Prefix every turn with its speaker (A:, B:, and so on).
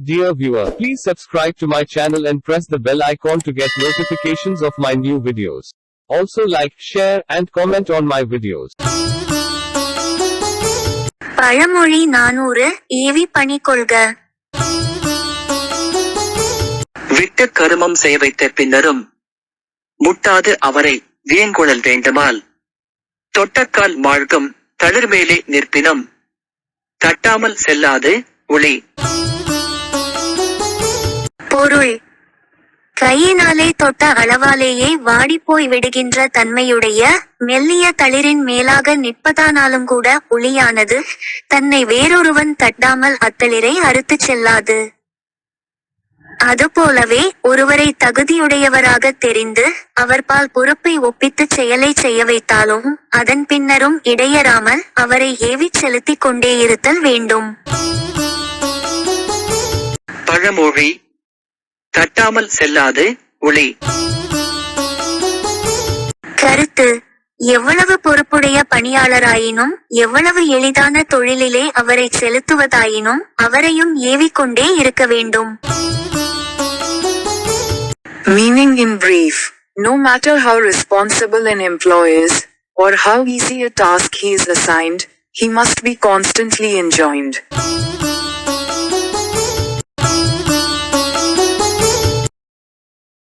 A: Dear viewer, please subscribe to my channel and press the bell icon to get notifications of my new videos. Also like, share, and comment on my videos.
B: பழமொழி நானூறு AV பணி கொள்க
C: விட்டு கருமம் செய்ய வைத்த பின்னரும் முட்டாது அவரை வியங்குழல் வேண்டுமால் தொட்டக்கால் மாழ்கும் தளிர்மேலே நிற்பினும் தட்டாமல் செல்லாது உளி
B: பொருள். கையினாலே தொட்ட அளவாலேயே வாடிப்போய் விடுகின்ற தன்மையுடைய மெல்லிய தளிரின் மேலாக நிற்பதானாலும் கூட ஒளியானது தன்னை வேறொருவன் தட்டாமல் அத்தளிரை அறுத்து செல்லாது. அதுபோலவே ஒருவரை தகுதியுடையவராக தெரிந்து அவர்பால் பொறுப்பை ஒப்பித்துச் செயலை செய்ய வைத்தாலும் அதன் பின்னரும் இடையறாமல் அவரை ஏவிச் செலுத்திக் கொண்டே இருத்தல் வேண்டும்.
C: பழமொழி தட்டாமல் செல்லாது உளி
B: கருத்து எவ்வளவு பொறுப்புடைய பணியாளராயினும் எவ்வளவு எளிதான தொழிலிலே அவரை செலுத்துவதாயினும் அவரையும் ஏவிக்கொண்டே இருக்க வேண்டும்
D: Meaning in brief, no matter how responsible an employee is, or how easy a task he is assigned, he must be constantly enjoined.